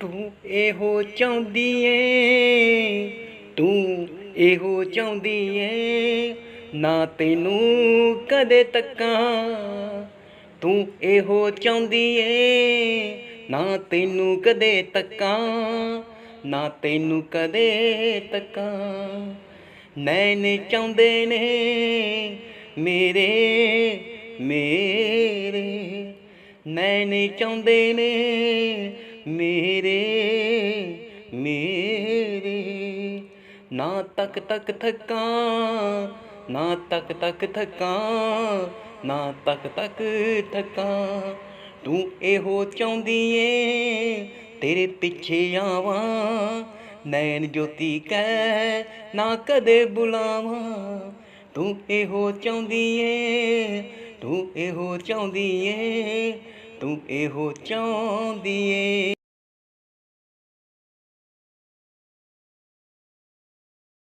ਤੂੰ ਇਹੋ ਚਾਹੁੰਦੀ ਏ ਤੂੰ ਇਹੋ ਚਾਹੁੰਦੀ ਏ ਨਾ ਤੈਨੂੰ ਕਦੇ ਤੱਕਾਂ ਤੂੰ ਇਹੋ ਚਾਹੁੰਦੀ ਏ ਨਾ ਤੈਨੂੰ ਕਦੇ ਤੱਕਾਂ, ਨਾ ਤੈਨੂੰ ਕਦੇ ਤੱਕਾਂ। ਨੈਣ ਚਾਹੁੰਦੇ ਨੇ ਮੇਰੇ ਮੇਰੇ। ਨੈਣ ਚਾਹੁੰਦੇ ਨੇ ਮੇਰੇ ਮੇਰੇ। ਨਾ ਤੱਕ ਤੱਕ ਥਕਾਂ, ਨਾ ਤੱਕ ਤੱਕ ਥਕਾਂ, ਨਾ ਤੱਕ ਤੱਕ ਥਕਾਂ। ਤੂੰ ਇਹੋ ਚਾਹੁੰਦੀ ਏ, ਤੇਰੇ ਪਿੱਛੇ ਆਵਾਂ। ਨੈਣ ਜੋਤੀ ਕਹਿ, ਨਾ ਕਦੇ ਬੁਲਾਵਾਂ। ਤੂੰ ਇਹੋ ਚਾਹੁੰਦੀ ਏ, ਤੂੰ ਇਹੋ ਚਾਹੁੰਦੀ ਏ ਤੂੰ ਇਹੋ ਚਾਹੁੰਦੀ ਏ